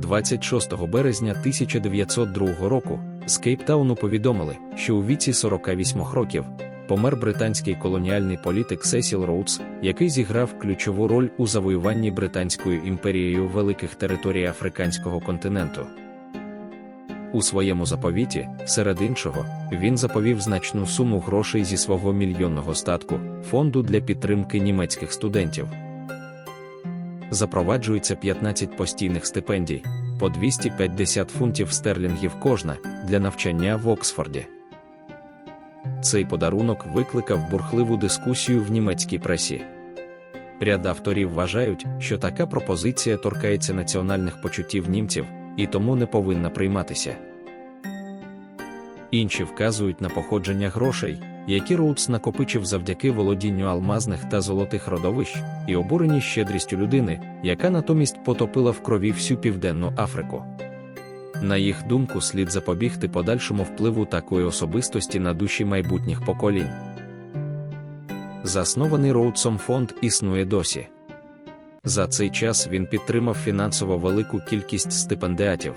26 березня 1902 року з Кейптауну повідомили, що у віці 48 років помер британський колоніальний політик Сесіл Роудс, який зіграв ключову роль у завоюванні Британською імперією великих територій африканського континенту. У своєму заповіті, серед іншого, він заповів значну суму грошей зі свого мільйонного статку фонду для підтримки німецьких студентів. Запроваджується 15 постійних стипендій по 250 фунтів стерлінгів кожна для навчання в Оксфорді. Цей подарунок викликав бурхливу дискусію в німецькій пресі. Ряд авторів вважають, що така пропозиція торкається національних почуттів німців і тому не повинна прийматися. Інші вказують на походження грошей, які Роудс накопичив завдяки володінню алмазних та золотих родовищ, і обурені щедрістю людини, яка натомість потопила в крові всю південну Африку. На їх думку, слід запобігти подальшому впливу такої особистості на душі майбутніх поколінь. Заснований Роудсом фонд існує досі. За цей час він підтримав фінансово велику кількість стипендіатів,